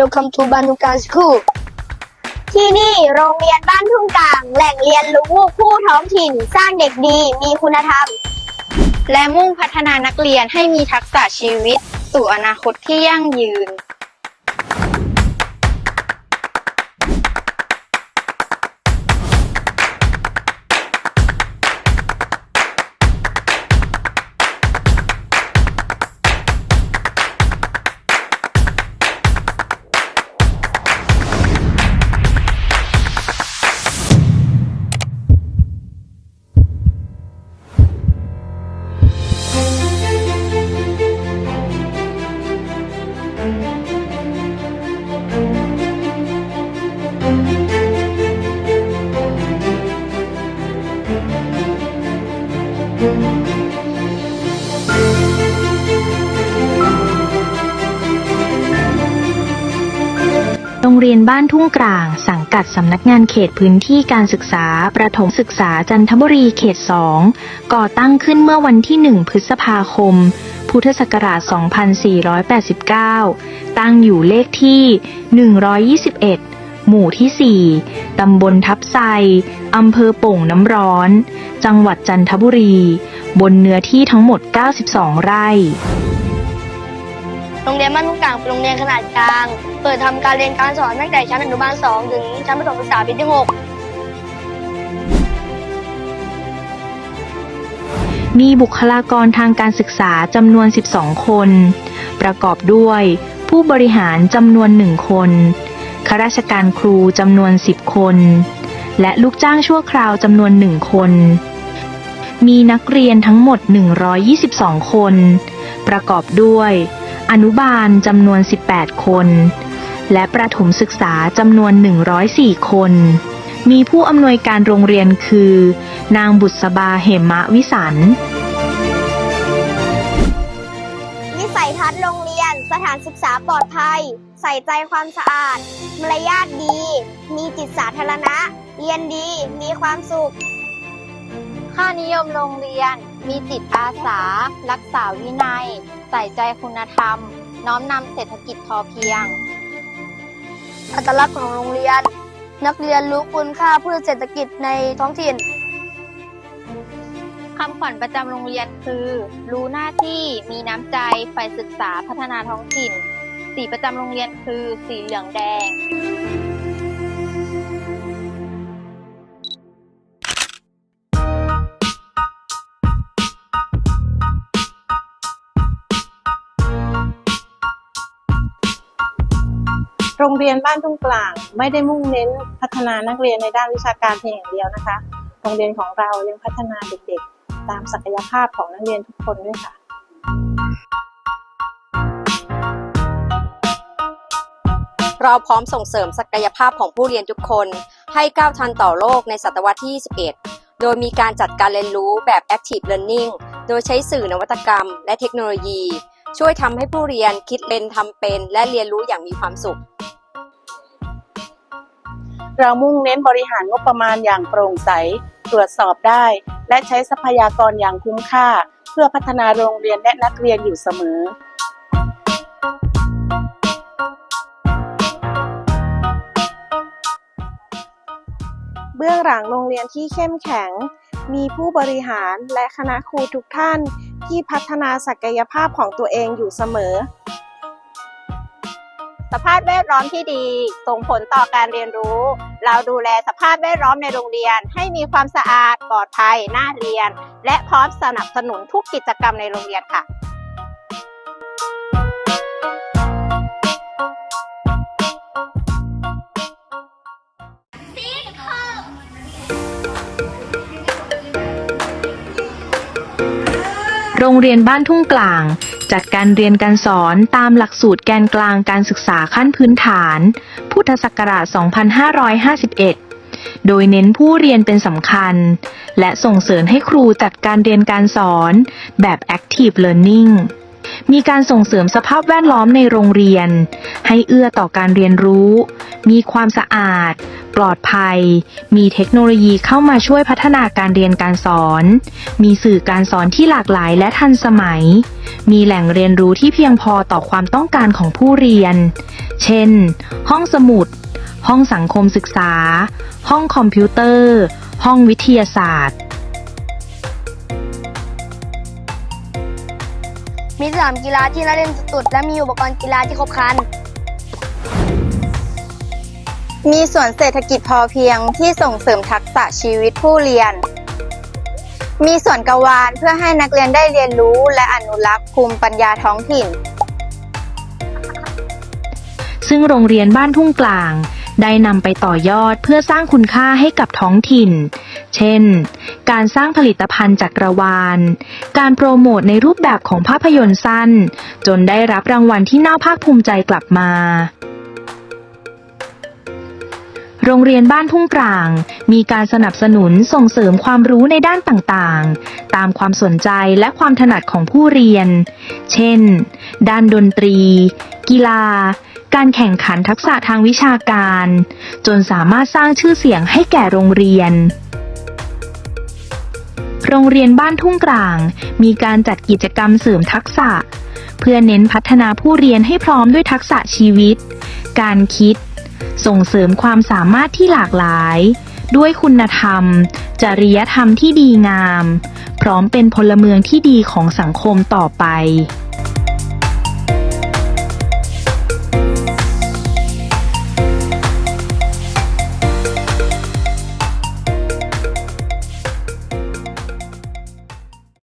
Welcome to Banukan School ที่นี่โรงเรียนบ้านทุ่งกลาง แหล่งเรียนรู้ผู้ท้องถิ่นสร้างเด็กดีมีคุณธรรม และมุ่งพัฒนานักเรียนให้มีทักษะชีวิต สู่อนาคตที่ยั่งยืน เรียนบ้านทุ่งกลาง สังกัดสำนักงานเขตพื้นที่การศึกษา ประถมศึกษาจันทบุรีเขต 2 ก่อตั้งขึ้นเมื่อวันที่ 1 พฤษภาคม พุทธศักราช 2489 ตั้งอยู่เลขที่ 121 หมู่ที่ 4 ตำบลทับไซอำเภอโป่งน้ำร้อน จังหวัดจันทบุรี บนเนื้อที่ทั้งหมด 92 ไร่ โรงเรียนบ้านทุ่งกลางเป็นโรงเรียนขนาดกลาง เปิดทำการเรียนการสอนตั้งแต่ชั้นอนุบาล 2 ถึงชั้นประถมศึกษาปีที่มีบุคลากรทางการศึกษาจำนวน 12 คน ประกอบด้วย ผู้บริหารจำนวน 1 คนข้าราชการครูจำนวน 10 คน และลูกจ้างชั่วคราวจำนวน 1 คน มีนักเรียนทั้งหมด 122 คน ประกอบด้วย อนุบาลจำนวน 18 คน และประถมศึกษาจำนวน 104 คน มีผู้อำนวยการโรงเรียนคือ นางบุษบาเหมะวิสันวิสัยทัศน์โรงเรียน สถานศึกษาปลอดภัย ใส่ใจความสะอาดมารยาทดี มีจิตสาธารณะ เรียนดี มีความสุข ค่านิยมโรงเรียน มีจิตอาสา รักษาวินัย ใส่ใจคุณธรรม น้อมนำเศรษฐกิจพอเพียง6อัตลักษณ์ของโรงเรียน นักเรียนรู้คุณค่าเพื่อเศรษฐกิจในท้องถิ่นคำขวัญประจำโรงเรียนคือ รู้หน้าที่มีน้ำใจใฝ่ศึกษาพัฒนาท้องถิ่น สีประจำโรงเรียนคือสีเหลืองแดง รงเรียนบ้านทุ่งกลางไม่ได้มุ่งเน้นพัฒนานักเรียนในด้านวิชาการเพียงอย่างเดียวนะคะ โรงเรียนของเรายังพัฒนาเด็กๆ ตามศักยภาพของนักเรียนทุกคนด้วยค่ะเราพร้อมส่งเสริมศักยภาพของผู้เรียนทุกคน ให้ก้าวทันต่อโลกในศตวรรษที่ 21 โดยมีการจัดการเรียนรู้แบบ Active Learning โดยใช้สื่อนวัตกรรม และเทคโนโลยี ช่วยทำให้ผู้เรียนคิดเล่นทำเป็น และเรียนรู้อย่างมีความสุข เรามุ่งเน้นบริหารงบประมาณอย่างโปร่งใส ตรวจสอบได้ และใช้ทรัพยากรอย่างคุ้มค่า เพื่อพัฒนาโรงเรียนและนักเรียนอยู่เสมอเบื้องหลังโรงเรียนที่เข้มแข็ง มีผู้บริหารและคณะครูทุกท่านที่พัฒนาศักยภาพของตัวเองอยู่เสมอ สภาพแวดล้อมที่ดีส่งผลต่อการเรียนรู้ เราดูแลสภาพแวดล้อมในโรงเรียน ให้มีความสะอาดปลอดภัยน่าเรียน และพร้อมสนับสนุนทุกกิจกรรมในโรงเรียนค่ะ โรงเรียนบ้านทุ่งกลาง จัดการเรียนการสอนตามหลักสูตรแกนกลางการศึกษาขั้นพื้นฐาน พุทธศักราช 2551 โดยเน้นผู้เรียนเป็นสำคัญ และส่งเสริมให้ครูจัดการเรียนการสอนแบบ Active Learning มีการส่งเสริมสภาพแวดล้อมในโรงเรียน ให้เอื้อต่อการเรียนรู้ มีความสะอาด ปลอดภัย มีเทคโนโลยีเข้ามาช่วยพัฒนาการเรียนการสอน มีสื่อการสอนที่หลากหลายและทันสมัย มีแหล่งเรียนรู้ที่เพียงพอต่อความต้องการของผู้เรียน เช่น ห้องสมุด ห้องสังคมศึกษา ห้องคอมพิวเตอร์ ห้องวิทยาศาสตร์ มีสนามกีฬาที่น่าเล่นสุดๆและมีอุปกรณ์กีฬาที่ครบครัน มีส่วนเศรษฐกิจพอเพียงที่ส่งเสริมทักษะชีวิตผู้เรียน มีส่วนกวานเพื่อให้นักเรียนได้เรียนรู้และอนุรักษ์ภูมิปัญญาท้องถิ่น ซึ่งโรงเรียนบ้านทุ่งกลาง ได้นำไปต่อยอดเพื่อสร้างคุณค่าให้กับท้องถิ่น เช่น การสร้างผลิตภัณฑ์จักรวาล การโปรโมทในรูปแบบของภาพยนตร์สั้น จนได้รับรางวัลที่น่าภาคภูมิใจกลับมา โรงเรียนบ้านทุ่งกลาง มีการสนับสนุนส่งเสริมความรู้ในด้านต่างๆ ตามความสนใจและความถนัดของผู้เรียน เช่น ด้านดนตรี กีฬา การแข่งขันทักษะทางวิชาการ จนสามารถสร้างชื่อเสียงให้แก่โรงเรียน โรงเรียนบ้านทุ่งกลาง มีการจัดกิจกรรมเสริมทักษะ เพื่อเน้นพัฒนาผู้เรียนให้พร้อมด้วยทักษะชีวิต การคิด ส่งเสริมความสามารถที่หลากหลาย ด้วยคุณธรรม จริยธรรมที่ดีงาม พร้อมเป็นพลเมืองที่ดีของสังคมต่อไป